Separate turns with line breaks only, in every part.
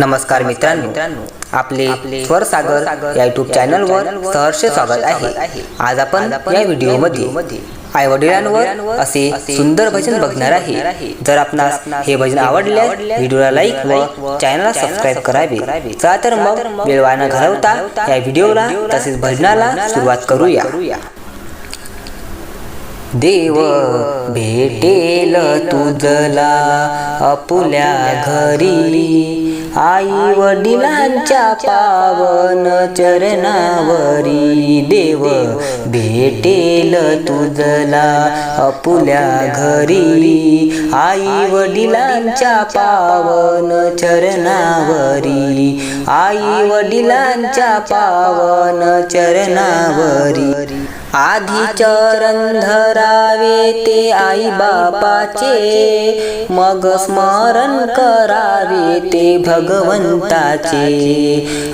नमस्कार मित्रांनो आपले स्वर सागर या युट्यूब चॅनलवर सहर्ष स्वागत आहे. आज आपण या व्हिडिओमध्ये आई वडिलांवर असे सुंदर भजन बघणार आहे. जर आपणास हे भजन आवडल्यास व्हिडिओला लाईक व चॅनलला सबस्क्राईब करावे. चला तर मग वेळ वाया न घालवता या व्हिडिओला तसेच भजनाला सुरुवात करूया. देव भेटेल तुझला अपुल्या घरी. आई वडिलांच्या पावन चरणावरी देव भेटेल तुझला अपुल्या घरी. आई वडिलांच्या पावन चरणावरी आई वडिलांच्या पावन चरणावरी. आधी चरण धरावे ते आई बापाचे मग स्मरण करा ते भगवंताचे.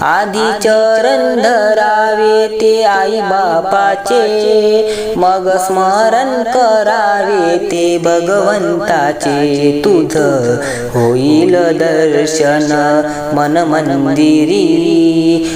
आधी चरण धरावे ते आई बापाचे. मग स्मरण करावे ते भगवंताचे. तुझ होईल दर्शन मन मंदिरी.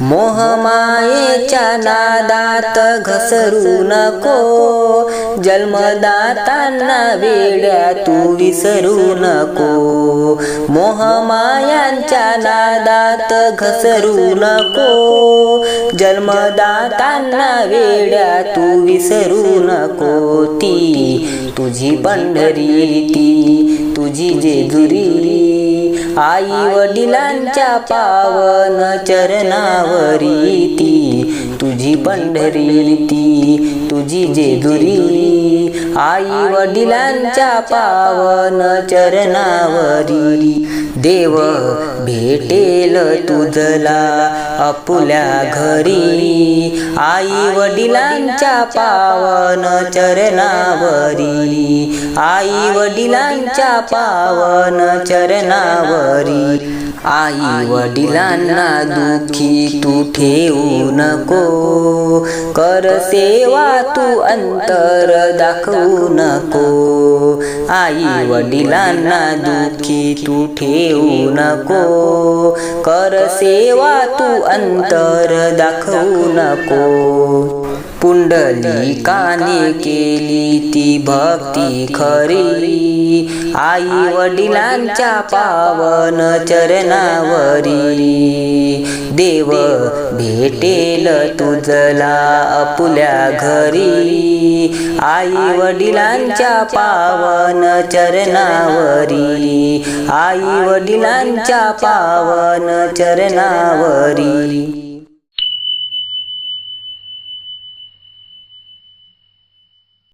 मोहमायेच्या नादात घसरू नको. जन्मदातांना वेड्या तू विसरू नको. मोहमायांच्या नादात घसरू नको. जन्मदातांना वेड्या तू विसरू नको. ती तुझी पंढरी ती तुझी जेजुरी. आई वडिलांच्या पावन चरणावरी ती तुझी पंढरी ती तुझी जेजुरी. आई वडिलांच्या पावन चरणावरी देव भेटेल तुझला अपुल्या घरी. आई वडिलांच्या पावन चरणावरी आई वडिलांच्या पावन चरणावरी. आई वडिलांना दुखी तू ठेवू नको. कर सेवा तू अंतर दाखवू नको. आई वडिलांना दुखी तू ठेवू नको. कर सेवा तू अंतर दाखवू नको. पुंडलिकाने केली ती भक्ती खरी. आई वडिलांच्या पावन चरणावरी. देव भेटेल तुझला अपुल्या घरी. आई वडिलांच्या पावन चरणावरी. आई वडिलांच्या पावन चरणावरी.